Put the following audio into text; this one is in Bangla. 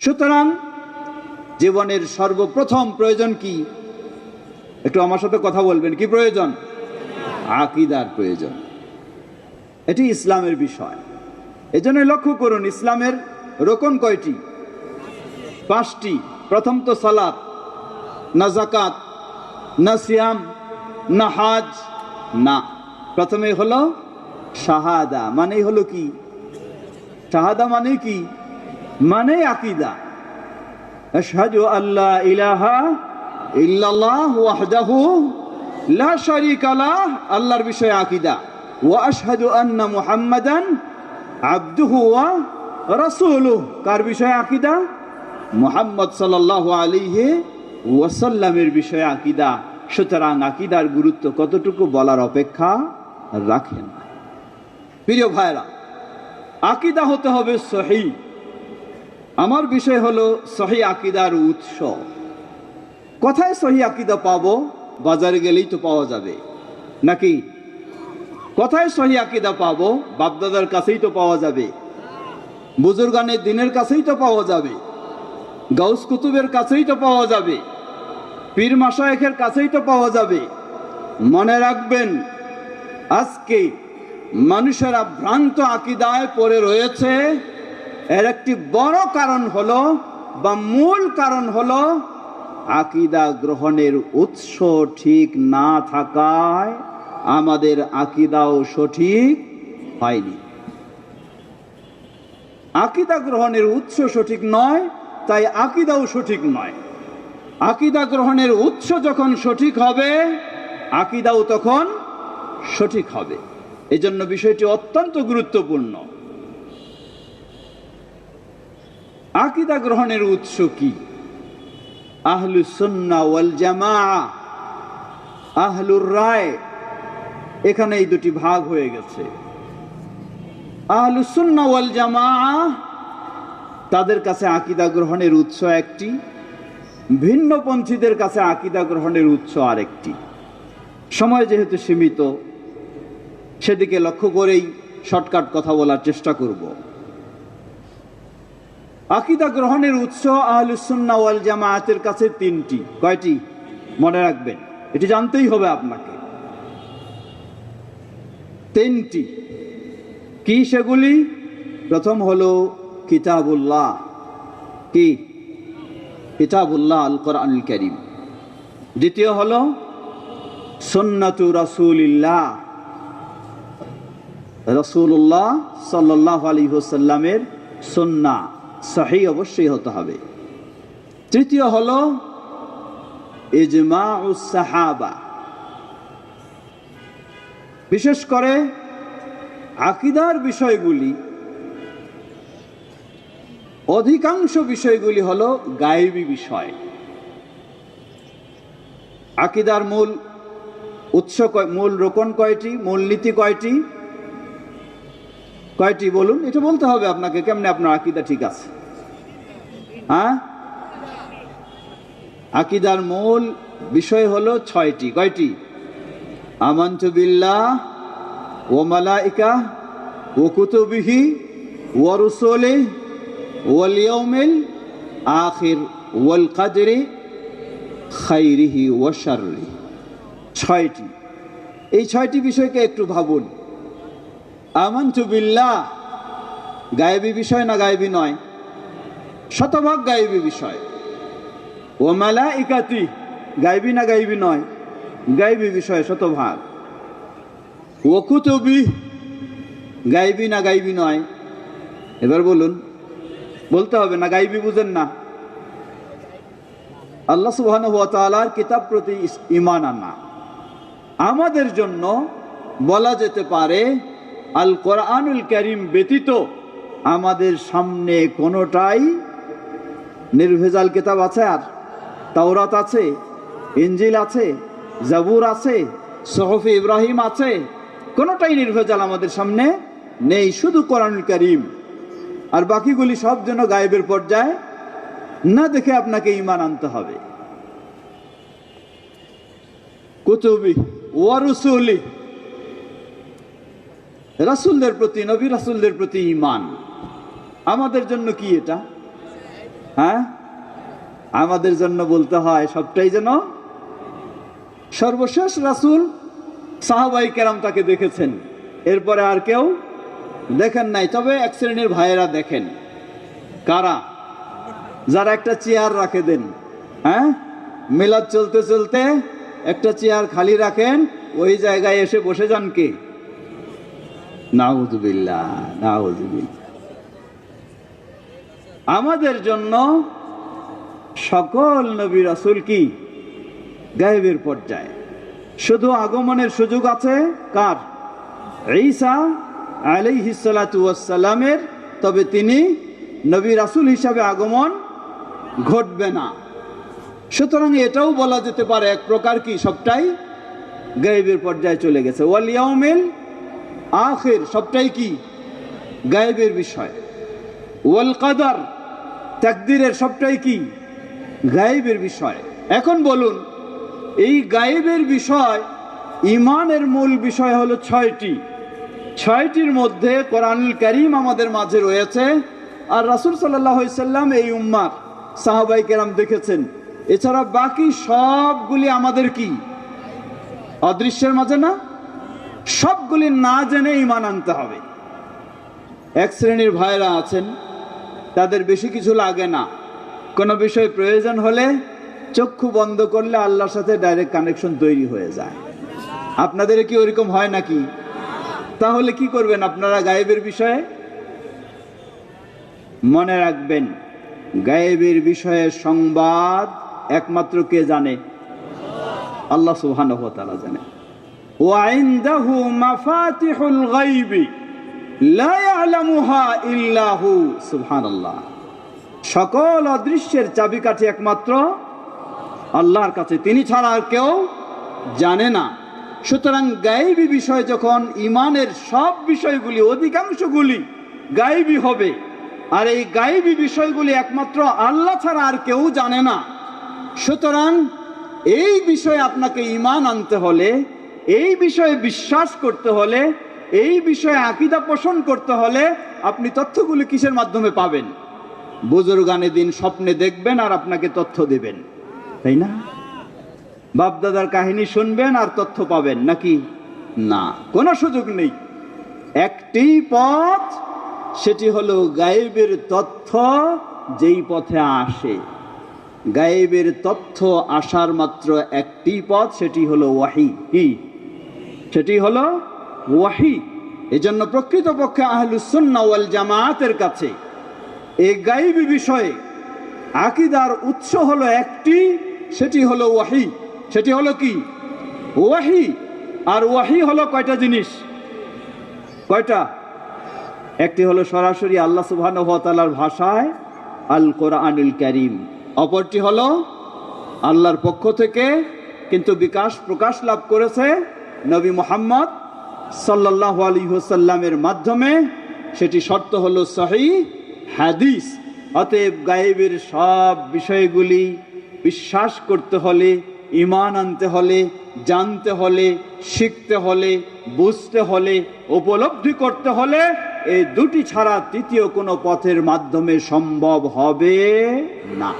সুতরাং জীবনের সর্বপ্রথম প্রয়োজন কি? একটু আমার সাথে কথা বলবেন, কি প্রয়োজন? আকিদার প্রয়োজন। এটি ইসলামের বিষয়। এজন্য লক্ষ্য করুন, ইসলামের রোকন কয়টি? পাঁচটি। প্রথম তো সালাত, না জাকাত না সিয়াম, না হাজ, না। প্রথমে হলো শাহাদা মানে হলো কি? শাহাদা মানে কি? মানে আকিদা। আশহাদু আল্লাহ ইলাহা ইল্লাল্লাহ ওয়াহদাহু লা শারীকা লাহ, আল্লাহর বিষয়ে আকিদা। ওয়া আশহাদু আন্না মুহাম্মাদান আবদুহু ওয়া রাসূলুহু। কার বিষয়ে আকিদা? মুহাম্মদ সাল্লাল্লাহু আলাইহি ওয়াসাল্লামের বিষয়ে আকিদা। সুতরাং আকিদার গুরুত্ব কতটুকু বলার অপেক্ষা রাখেন প্রিয় ভাইরা আকিদা হতে হবে সহি আমার বিষয় হলো সহি আকিদার উৎস। কোথায় সহি আকিদা পাবো? বাজারে গেলেই তো পাওয়া যাবে। নাকি? কোথায় সহি আকিদা পাবো? বাপদাদার কাছেই তো পাওয়া যাবে। বুজুর্গানের দিনের কাছেই তো পাওয়া যাবে। গাউস কুতুবের কাছেই তো পাওয়া যাবে। পীর মাসায়েখের কাছেই তো পাওয়া যাবে। মনে রাখবেন, আজকে মানুষেরা ভ্রান্ত আকিদায় পড়ে রয়েছে। একটি বড় কারণ হলো বা মূল কারণ হলো আকিদা গ্রহণের উৎস ঠিক না থাকায় আমাদের আকিদাও সঠিক হয়নি। আকিদা গ্রহণের উৎস সঠিক নয়, তাই আকিদাও সঠিক নয়। আকিদা গ্রহণের উৎস যখন সঠিক হবে, আকিদাও তখন সঠিক হবে। এজন্য বিষয়টি অত্যন্ত গুরুত্বপূর্ণ। আকিদা গ্রহণের উৎস কি? আহলু সুন্না ওয়াল জামা আহলুর রায়। এখানে এই দুটি ভাগ হয়ে গেছে। আহলু সুন্না ওয়াল জামা তাদের কাছে আকিদা গ্রহণের উৎস একটি, ভিন্নপন্থীদের কাছে আকিদা গ্রহণের উৎস আরেকটি। সময় যেহেতু সীমিত, সেদিকে লক্ষ্য করেই শর্টকাট কথা বলার চেষ্টা করব। আকিদা গ্রহণের উৎস আহলুসুন্না ওয়াল জামায়াতের কাছে তিনটি। কয়টি? মনে রাখবেন। এটি জানতেই হবে আপনাকে। তিনটি। কি সেগুলি? প্রথম হলো কিতাবুল্লাহ। কি? কিতাবুল্লাহ আল কোরআনুল করিম। দ্বিতীয় হলো সুন্নাতু রাসূলিল্লাহ। রসুল্লাহ সাল্লাহ আলী হোসাল্লামের সন্না সহি অবশ্যই হতে হবে। তৃতীয় হলো ইজমা সাহাবা। বিশেষ করে আকিদার বিষয়গুলি, অধিকাংশ বিষয়গুলি হল গায়েবী বিষয়। আকিদার মূল উৎস মূল রোকন কয়টি? মূলনীতি কয়টি? কয়টি বলুন? এটা বলতে হবে আপনাকে, কেমনে আপনার আকিদা ঠিক আছে? হ্যাঁ? আকিদার মূল বিষয় হলো ছয়টি। কয়টি? আমান্তু বিল্লাহ ও মালাইকা ও কুতুবিহি ও রুসলে ওয়াল ইয়াউমিল আখির ওয়াল কাদরি খাইরিহি ওয়া শাররিহি ছয়টি। এই ছয়টি বিষয়কে একটু ভাবুন। আমন্তু বিল্লাহ। গায়েবী বিষয় না গায়েবী নয়? শতভাগ গায়েবী বিষয়। ও মেলা ইকাতি গায়েবী না গায়েবী নয়? গায়েবী বিষয় শতভাগ। ও কুতুবি না গায়েবী নয়? এবার বলুন, বলতে হবে না গায়েবী বুঝেন না। আল্লাহ সুবহানাহু ওয়া তাআলার কিতাব প্রতি ঈমান আনা। আমাদের জন্য বলা যেতে পারে আল কোরআনুল করিম ব্যতীত আমাদের সামনে কোনোটাই নির্ভেজাল কিতাব আছে আর? তাওরাত আছে ইঞ্জিল আছে, জাবুর আছে, সহফি ইব্রাহিম আছে, কোনোটাই নির্ভেজাল আমাদের সামনে নেই, শুধু কোরআনুল করিম। আর বাকিগুলি সব যেন গায়েবের পর্যায়ে না দেখে আপনাকে ইমান আনতে হবে। কুতুবি ওয়ারুসুলি রাসুলদের প্রতি, নবী রাসুলদের প্রতি ইমান আমাদের জন্য কি এটা? হ্যাঁ? আমাদের জন্য বলতে হয় সবটাই যেন সর্বশেষ রাসূল সাহাবাই কেরাম তাকে দেখেছেন। এরপরে আর কেউ দেখেন নাই। তবে এক শ্রেণির ভাইয়েরা দেখেন। কারা? যারা একটা চেয়ার রাখে দেন। হ্যাঁ? মিলাদ চলতে চলতে একটা চেয়ার খালি রাখেন, ওই জায়গায় এসে বসে যান কে? আমাদের জন্য সকল নবী রাসূল কি? গায়েবের পর্যায়ে। শুধু আগমনের সুযোগ আছে কার? ঈসা আলাইহিসালামের তবে তিনি নবী রাসূল হিসাবে আগমন ঘটবে না। সুতরাং এটাও বলা যেতে পারে এক প্রকার কি সবটাই গায়েবের পর্যায়ে চলে গেছে। ওয়ালিয়াউমিল আখির সবটাই কি? গায়েবের বিষয়। ওয়াল কাদার তাকদিরের সবটাই কি? গায়েবের বিষয়। এখন বলুন, এই গায়েবের বিষয় ইমানের মূল বিষয় হলো ছয়টি। ছয়টির মধ্যে কোরআনুল করিম আমাদের মাঝে রয়েছে আর রাসূল সাল্লাম এই উম্মার সাহাবাই কেরাম দেখেছেন। এছাড়া বাকি সবগুলি আমাদের কি? অদৃশ্যের মাঝে না? সবগুলি না জেনে ইমান আনতে হবে। এক শ্রেণির ভাইরা আছেন, তাদের বেশি কিছু লাগে না। কোনো বিষয় প্রয়োজন হলে চক্ষু বন্ধ করলে আল্লাহর সাথে ডাইরেক্ট কানেকশন তৈরি হয়ে যায়। আপনাদের কি ওরকম হয় নাকি? তাহলে কি করবেন আপনারা গায়েবের বিষয়ে? মনে রাখবেন, গায়েবের বিষয়ে সংবাদ একমাত্র কে জানে? আল্লাহ ওয়া জানে। وعنده مفاتح الغيب لا يعلمها إلا هو سبحان الله সকল অদৃশ্যের চাবিকাঠি একমাত্র আল্লাহর কাছে তিনি ছাড়া আর কেউ জানে না সুতরাং গায়েবী বিষয় যখন ইমানের সব বিষয়গুলি অধিকাংশগুলি গায়েবী হবে আর এই গায়েবী বিষয়গুলি একমাত্র আল্লাহ ছাড়া আর কেউ জানে না সুতরাং এই বিষয়ে আপনাকে ইমান আনতে হলে এই বিষয়ে বিশ্বাস করতে হলে, এই বিষয়ে আকিদা পোষণ করতে হলে আপনি তথ্যগুলি কিসের মাধ্যমে পাবেন? বুজুর্গানে দিন স্বপ্নে দেখবেন আর আপনাকে তথ্য দেবেন। তাই না? বাপদাদার কাহিনী শুনবেন আর তথ্য পাবেন, নাকি? না, কোনো সুযোগ নেই। একটি পথ, সেটি হলো গায়েবের তথ্য যেই পথে আসে। গায়েবের তথ্য আসার মাত্র একটি পথ, সেটি হলো ওয়াহি। কি? সেটি হলো ওয়াহি, এজন্য প্রকৃতপক্ষে আহলুসুন্না ওয়াল জামায়াতের কাছে এই গাইবী বিষয়ে আকিদার উৎস হলো একটি, সেটি হলো ওয়াহি। সেটি হলো কি? ওয়াহি। আর ওয়াহি হলো কয়টা জিনিস? কয়টা? একটি হলো সরাসরি আল্লাহ তাআলার ভাষায় আল কোরআনুল কারীম। অপরটি হলো আল্লাহর পক্ষ থেকে কিন্তু বিকাশ প্রকাশ লাভ করেছে নবী মোহাম্মদ সাল্লাল্লাহু আলাইহি ওয়াসাল্লামের মাধ্যমে, সেটি শর্ত হলো সহি হাদিস। অতএব গায়েবের সব বিষয়গুলি বিশ্বাস করতে হলে ইমান আনতে হলে, জানতে হলে, শিখতে হলে, বুঝতে হলে, উপলব্ধি করতে হলে এই দুটি ছাড়া তৃতীয় কোনো পথের মাধ্যমে সম্ভব হবে না।